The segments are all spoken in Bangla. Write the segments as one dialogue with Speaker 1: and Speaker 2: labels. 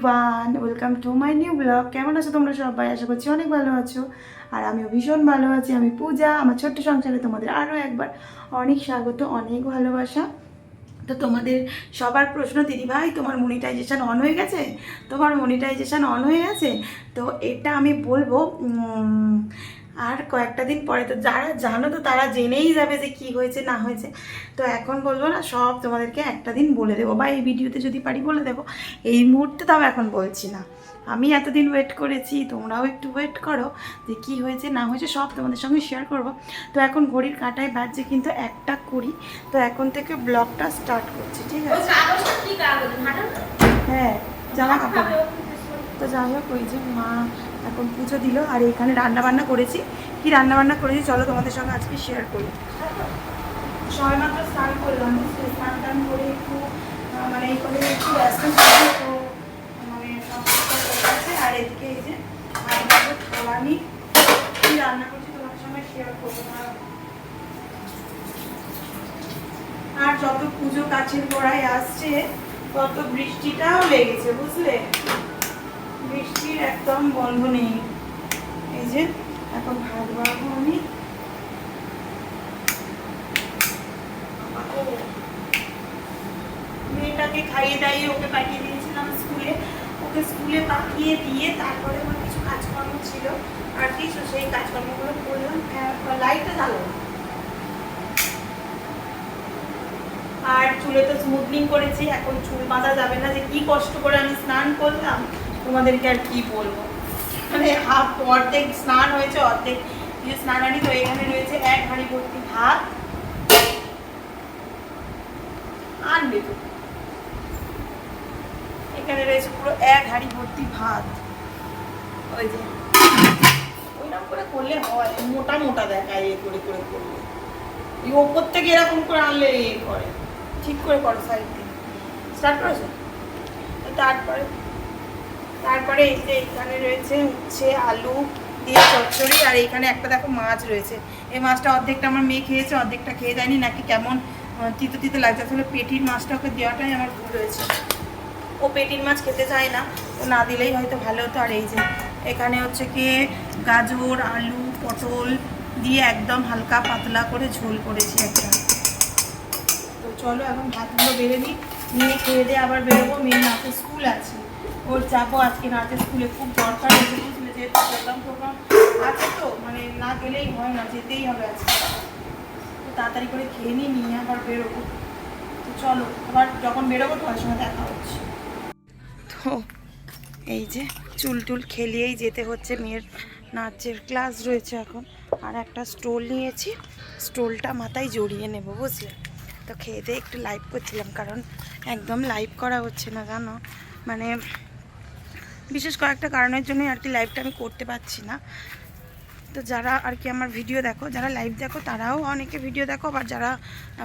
Speaker 1: Everyone welcome to my new blog কেমন আছো তোমরা সবাই? আশা করছি অনেক ভালো আছো। আর আমিও ভীষণ ভালো আছি। আমি পূজা, আমার ছোট্ট সংসারে তোমাদের আরও একবার অনেক স্বাগত, অনেক ভালোবাসা। তো তোমাদের সবার প্রশ্ন, দিদি ভাই, তোমার মনিটাইজেশান অন হয়ে গেছে? তোমার মনিটাইজেশান অন হয়ে গেছে? তো এটা আমি বলব আর কয়েকটা দিন পরে তো যারা জানো তো তারা জেনেই যাবে যে কি হয়েছে না হয়েছে। তো এখন বলব না সব তোমাদেরকে একটা দিন বলে দেবো বা এই ভিডিওতে যদি পারি বলে দেবো। এই মুহূর্তে তাও এখন বলছি না। আমি এতদিন ওয়েট করেছি তোমরাও একটু ওয়েট করো যে কি হয়েছে না হয়েছে সব তোমাদের সঙ্গে শেয়ার করব। তো এখন ঘড়ির কাঁটায় বাজছে কিন্তু একটা কুড়ি তো এখন থেকে ব্লগটা স্টার্ট করছি ঠিক আছে? হ্যাঁ জামা কাপড়। তো যাই হোক ওই যে মা এখন পুজো দিল আর এখানে রান্না বান্না করেছি। কি রান্না বান্না করেছি চলো তোমাদের সঙ্গে আজকে শেয়ার করি। মানে মানে। আর যত পুজো কাছের গোড়ায় আসছে, তত বৃষ্টিটাও লেগেছে, বুঝলে? বৃষ্টির একদম বন্ধ নেই। এই যে, এখন ভাত বাড়বো আমি। মেয়েটাকে খাইয়ে দাইয়ে ওকে পাঠিয়ে দিয়েছিলাম স্কুলে। ওকে স্কুলে পাঠিয়ে দিয়ে তারপরে আমার কিছু কাজকর্ম ছিল। আর কি তো সেই কাজকর্মগুলো করলাম। লাইটটা জ্বালো আর চুলে তো স্মুথনিং করেছি, এখন চুল বাঁধা যাবে না যে কি কষ্ট করে আমি স্নান করলাম। তোমাদেরকে আর কি বলব? মানে হাফ অর্ধেক স্নান হয়েছে, অর্ধেক যে স্নানানি তো এখানে রয়েছে, এক হাঁড়ি ভর্তি ভাত। এখানে রয়েছে পুরো এক হাঁড়ি ভর্তি ভাত। ওই যে, ওইরকম করে করলে হয়, মোটা মোটা দেখায় এ করে করে করলে। এই ওপর থেকে এরকম করে আনলে এ করে। ঠিক করে করো সাইড দিয়ে। স্টার্ট করেছ? তারপরে তারপরে এই যে এখানে রয়েছে উচ্ছে, আলু দিয়ে চচ্চড়ি, আর এইখানে একটা দেখো মাছ রয়েছে। এই মাছটা অর্ধেকটা আমার মেয়ে খেয়েছে, অর্ধেকটা খেয়ে যায়নি, নাকি কেমন তিতো তিতো লাগছে। আসলে পেটির মাছটা ওকে দেওয়াটাই আমার ভুল হয়েছে। ও পেটির মাছ খেতে চায় না ও না দিলেই হয়তো ভালো হতো। আর এই যে এখানে হচ্ছে কি, গাজর, আলু, পটল দিয়ে একদম হালকা পাতলা করে ঝোল করেছি একটা। তো চলো এখন ভাতগুলো বেড়ে নিই। নিয়ে খেয়ে দিয়ে আবার বেরোবো মেয়ের নাচের স্কুল আছে। ওর যাব আজকে নাচের স্কুলে খুব দরকার আছে বুঝলে, যেহেতু প্রোগ্রাম প্রোগ্রাম আছে তো মানে না গেলেই হয় না, যেতেই হবে আজকে। তো তাড়াতাড়ি করে খেয়ে নিই নিয়ে আবার বেরোবো। তো চলো, আবার যখন বেরোবো তোমার সঙ্গে দেখা হচ্ছে। তো এই যে চুল টুল খেলিয়েই যেতে হচ্ছে মেয়ের নাচের ক্লাস রয়েছে এখন। আর একটা স্টোল নিয়েছি, স্টোলটা মাথায় জড়িয়ে নেব, বুঝলে? তো খেয়ে দিয়ে একটু লাইভ করছিলাম, কারণ একদম লাইভ করা হচ্ছে না, জানো? মানে বিশেষ কয়েকটা কারণের জন্যই আর কি লাইভটা আমি করতে পারছি না। তো যারা আর কি আমার ভিডিও দেখো, যারা লাইভ দেখো তারাও অনেকে ভিডিও দেখো, আবার যারা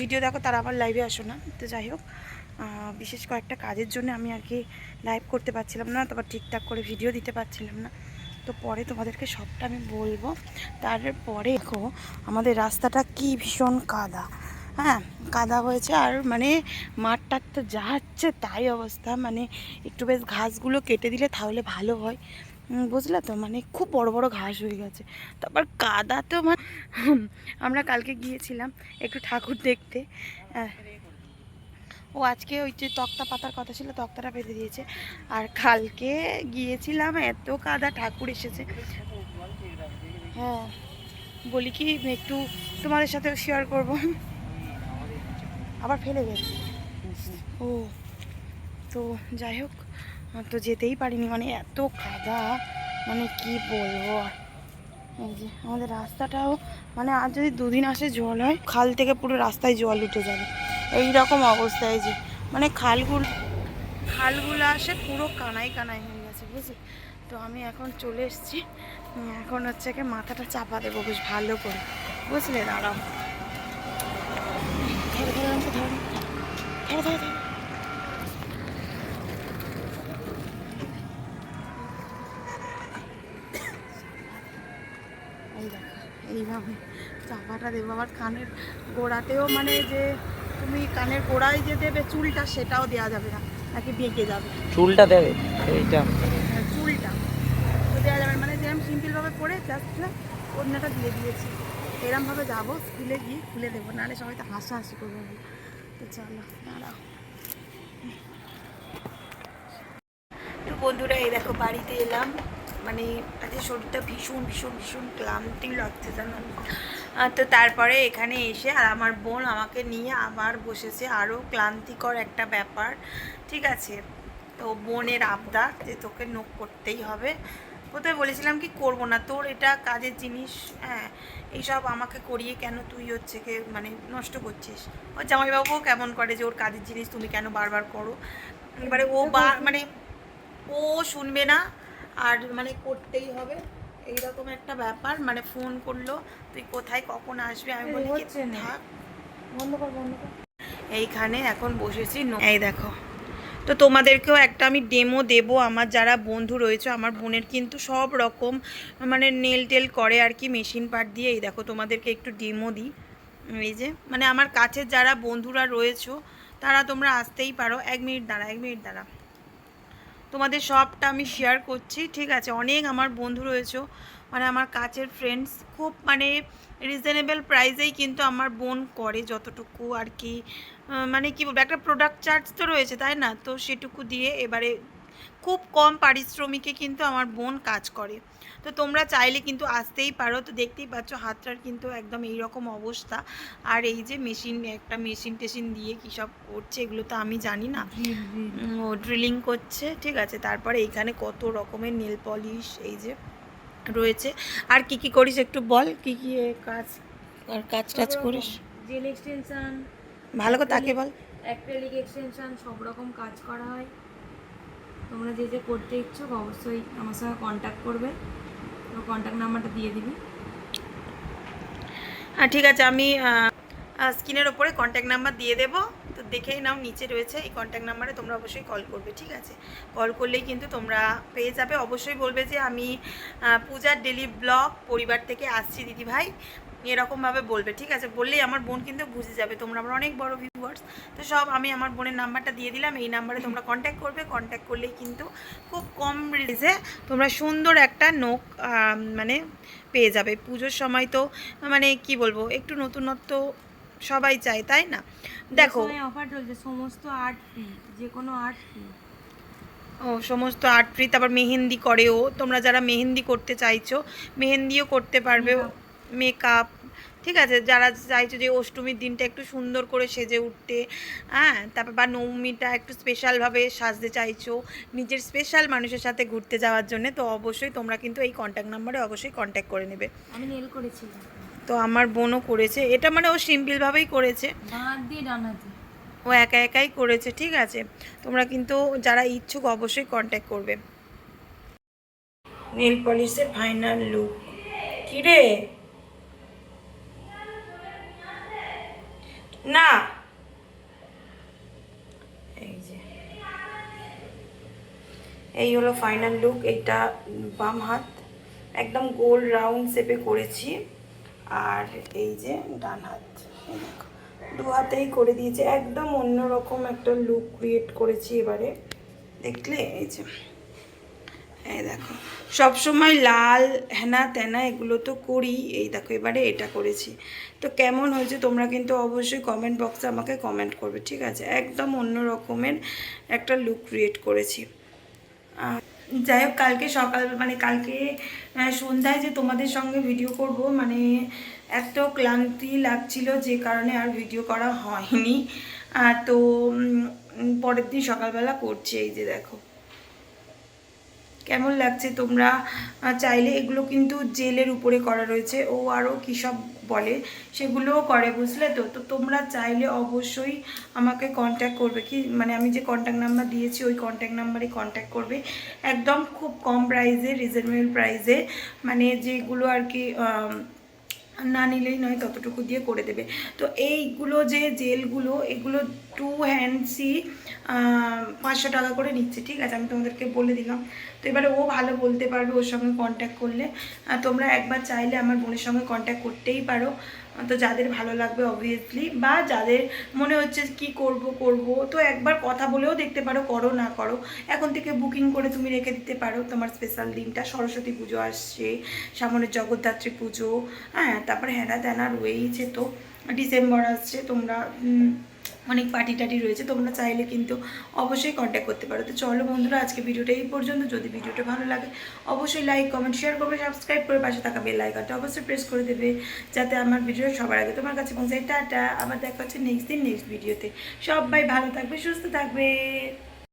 Speaker 1: ভিডিও দেখো তারা আবার লাইভে আসো না। তো যাই হোক বিশেষ কয়েকটা কাজের জন্য আমি আর কি লাইভ করতে পারছিলাম না, তারপর ঠিকঠাক করে ভিডিও দিতে পারছিলাম না। তো পরে তোমাদেরকে সবটা আমি বলব। তারপরে আমাদের রাস্তাটা কি ভীষণ কাদা। হ্যাঁ কাদা হয়েছে আর মানে মাঠটার তো যা হচ্ছে তাই অবস্থা। মানে একটু বেশ ঘাসগুলো কেটে দিলে তাহলে ভালো হয়। বুঝলে তো? মানে খুব বড় বড় ঘাস হয়ে গেছে। তারপর কাদা তো মানে আমরা কালকে গিয়েছিলাম একটু ঠাকুর দেখতে। ও আজকে ওই যে তক্তা পাতার কথা ছিল, তক্তাটা পেতে দিয়েছে। আর কালকে গিয়েছিলাম, এত কাদা, ঠাকুর এসেছে। হ্যাঁ বলি কি, একটু তোমাদের সাথে শেয়ার করব। আবার ফেলে গেছে। ও তো যাই হোক তো যেতেই পারিনি। মানে এত কাদা মানে কি বলব আর। এই যে আমাদের রাস্তাটাও মানে আর যদি দুদিন আসে জল হয় খাল থেকে পুরো রাস্তায় জল উঠে যাবে। এই রকম অবস্থায় যে। মানে খালগুলো খালগুলো আসে পুরো কানাই কানাই হয়ে গেছে বুঝলি? তো আমি এখন চলে এসেছি। এখন হচ্ছে কি মাথাটা চাপা দেবো বেশ ভালো করে। বুঝলে দাঁড়াও। ধরো, ধরো, ধরো। এই দেখো এইভাবে চাপাটা দেবো। আবার কানের গোড়াতেও মানে যে তুমি কানের গোড়ায় যে দেবে চুলটা সেটাও দেওয়া যাবে না। নাকি বেঁকে যাবে।
Speaker 2: চুলটা দেবে?
Speaker 3: এইটা।
Speaker 1: হ্যাঁ, চুলটা। তো দেওয়া যাবে না। মানে যেরকম সিম্পলভাবে করে জাস্ট ওড়নাটা দিয়ে দিয়েছি। এরমভাবে যাব স্কুলে গিয়ে খুলে দেবো। নাহলে সবাই তো হাসাহাসি করব। তো বন্ধুরা, এই দেখো বাড়িতে এলাম। মানে আজকে শরীরটা ভীষণ ভীষণ ভীষণ ক্লান্তি লাগছে জানো। তো তারপরে এখানে এসে আর আমার বোন আমাকে নিয়ে আবার বসেছে আরও ক্লান্তিকর একটা ব্যাপার, ঠিক আছে? তো বোনের আবদার যে তোকে নোখ করতেই হবে। কোথায় বলেছিলাম কি করব না তোর এটা কাজের জিনিস হ্যাঁ এইসব আমাকে করিয়ে কেন তুই হচ্ছে কে মানে নষ্ট করছিস? ও জামাইবাবুও কেমন করে যে ওর কাজের জিনিস তুমি কেন বারবার করো? এবারে ও বা মানে ও শুনবে না আর মানে করতেই হবে এইরকম একটা ব্যাপার মানে ফোন করল তুই কোথায় কখন আসবে? আমি বলি
Speaker 2: বন্ধ কর বন্ধ কর।
Speaker 1: এইখানে এখন বসেছি এই দেখো। তো তোমাদেরকেও একটা আমি ডেমো দেব। আমার যারা বন্ধু রয়েছে, আমার বোনের কিন্তু সব রকম মানে নেল টেল করে আর কি মেশিন পার্ট দিয়ে। এই দেখো, তোমাদেরকে একটু ডেমো দিই। এই যে মানে আমার কাছের যারা বন্ধুরা রয়েছো, তারা তোমরা আসতেই পারো। এক মিনিট দাঁড়া, এক মিনিট দাঁড়া। তোমাদের সবটা আমি শেয়ার করছি, ঠিক আছে? অনেক আমার বন্ধু রয়েছে মানে আমার কাছের ফ্রেন্ডস খুব মানে রিজনেবল প্রাইসেই কিন্তু আমার বোন করে যতটুকু আর কি মানে কি বলব একটা প্রোডাক্ট চার্জ তো রয়েছে তাই না? তো সেটুকু দিয়ে এবারে খুব কম পারিশ্রমিকে কিন্তু আমার বোন কাজ করে। তো তোমরা চাইলে কিন্তু আসতেই পারো তো দেখতেই পাচ্ছ হাতটার কিন্তু একদম এই রকম অবস্থা। আর এই যে মেশিন একটা মেশিন টেশিন দিয়ে কী সব করছে এগুলো তো আমি জানি না। ও ড্রিলিং করছে ঠিক আছে? তারপরে এইখানে কত রকমের নেল পলিশ এই যে রয়েছে। আর কি কি করিস একটু বল কি কি কাজ? আর কাজ টাজ করিস?
Speaker 2: জেল এক্সটেনশন
Speaker 1: ভালো করে তাকে বল।
Speaker 2: অ্যাক্রেলিক এক্সটেনশন সব রকম কাজ করা হয়। তোমরা যে যে করতে ইচ্ছুক অবশ্যই আমার সঙ্গে কন্ট্যাক্ট করবে। কন্ট্যাক্ট নাম্বারটা দিয়ে দিবি।
Speaker 1: হ্যাঁ ঠিক আছে আমি স্ক্রিনের ওপরে কন্ট্যাক্ট নাম্বার দিয়ে দেবো। তো দেখেই নাও, নিচে রয়েছে এই কন্ট্যাক্ট নাম্বারে তোমরা অবশ্যই কল করবে, ঠিক আছে? কল করলেই কিন্তু তোমরা পেয়ে যাবে। অবশ্যই বলবে যে আমি পূজার ডেলি ব্লগ পরিবার থেকে আসছি দিদি ভাই এরকমভাবে বলবে, ঠিক আছে? বললেই আমার বোন কিন্তু বুঝে যাবে, তোমরা আমার অনেক বড় ভিউয়ার্স তো সব আমি আমার বোনের নাম্বারটা দিয়ে দিলাম, এই নাম্বারে তোমরা কন্ট্যাক্ট করবে। কন্ট্যাক্ট করলেই কিন্তু খুব কম রিজে তোমরা সুন্দর একটা নোক মানে পেয়ে যাবে। পুজোর সময় তো মানে কি বলব, একটু নতুনত্ব সবাই চায় তাই না? দেখো।
Speaker 2: অফার চলছে সমস্ত আর্ট ফ্রি যে কোনো আর্ট ফ্রি
Speaker 1: ও সমস্ত আর্ট ফ্রি তারপর মেহেন্দি করেও। তোমরা যারা মেহেন্দি করতে চাইছো মেহেন্দিও করতে পারবে। মেকআপ ঠিক আছে যারা চাইছো যে অষ্টমীর দিনটা একটু সুন্দর করে সেজে উঠতে হ্যাঁ? তারপর বা নবমীটা একটু স্পেশালভাবে সাজতে চাইছো নিজের স্পেশাল মানুষের সাথে ঘুরতে যাওয়ার জন্য তো অবশ্যই তোমরা কিন্তু এই কন্ট্যাক্ট নাম্বারে অবশ্যই কন্ট্যাক্ট করে নেবে।
Speaker 2: আমি নেল করেছি
Speaker 1: তো আমার বোনও করেছে। এটা মানে ও সিম্পলভাবেই করেছে। ও একা একাই করেছে ঠিক আছে। তোমরা কিন্তু যারা ইচ্ছুক অবশ্যই কন্ট্যাক্ট করবে। নেল পলিশের ফাইনাল লুক কি রে না। এই যে। এই হলো ফাইনাল লুক এইটা বাম হাত। একদম গোল রাউন্ড শেপে করেছি। আর এই যে ডান হাত দু হাতেই করে দিয়েছি, একদম অন্যরকম একটা লুক ক্রিয়েট করেছি এবারে। দেখলে? এই যে, এই দেখো। সব সময় লাল, হেনা, তেনা এগুলো তো করি। এই দেখো, এবারে এটা করেছি। তো কেমন হয়েছে তোমরা কিন্তু অবশ্যই কমেন্ট বক্সে আমাকে কমেন্ট করবে, ঠিক আছে? একদম অন্য রকমের একটা লুক ক্রিয়েট করেছি। যাই হোক কালকে সকাল মানে কালকে সন্ধ্যায় যে তোমাদের সঙ্গে ভিডিও করব মানে এত ক্লান্তি লাগছিল যে কারণে আর ভিডিও করা হয়নি। আহ, তো পরের দিন সকালবেলা করছি এই যে দেখো। কেমন লাগছে তোমরা? চাইলে এগুলো কিন্তু জেলের উপরে করা রয়েছে। ও আরও কী সব বলে, সেগুলোও করে, বুঝলে তো? তো তোমরা চাইলে অবশ্যই আমাকে কন্ট্যাক্ট করবে। কি মানে আমি যে কন্ট্যাক্ট নাম্বার দিয়েছি, ওই কন্ট্যাক্ট নাম্বারে কন্ট্যাক্ট করবে। একদম খুব কম প্রাইজে রিজনেবল প্রাইজে মানে যেগুলো আর কি না নিলেই নয়, ততটুকু দিয়ে করে দেবে। তো এইগুলো যে জেলগুলো, এগুলো টু হ্যান্ডসি পাঁচশো টাকা করে নিচ্ছে, ঠিক আছে? আমি তোমাদেরকে বলে দিলাম। তো এবারে ও ভালো বলতে পারবে, ওর সঙ্গে কন্ট্যাক্ট করলে। তোমরা একবার চাইলে আমার বোনের সঙ্গে কন্ট্যাক্ট করতেই পারো। তো যাদের ভালো লাগবে অবভিয়াসলি বা যাদের মনে হচ্ছে কি করব করব, তো একবার কথা বলেও দেখতে পারো, করো না করো। এখন থেকে বুকিং করে তুমি রেখে দিতে পারো তোমার স্পেশাল দিনটা। সরস্বতী পুজো আসছে সামনে জগদ্ধাত্রী পুজো হ্যাঁ তারপরে হ্যাঁ ত্যানা রয়েইছে তো। ডিসেম্বর আসছে, তোমরা অনেক পার্টি টাটি রয়েছে, তোমরা চাইলে কিন্তু অবশ্যই কন্ট্যাক্ট করতে পারো। তো চলো বন্ধুরা, আজকে ভিডিওটা এই পর্যন্ত। যদি ভিডিওটা ভালো লাগে, অবশ্যই লাইক কমেন্ট শেয়ার করবে সাবস্ক্রাইব করে পাশে থাকা বেল আইকনটা অবশ্যই প্রেস করে দেবে, যাতে আমার ভিডিও সবার আগে তোমার কাছে পৌঁছায়। টাটা, আবার দেখা হচ্ছে নেক্সট দিন নেক্সট ভিডিওতে সবাই ভালো থাকবে, সুস্থ থাকবে।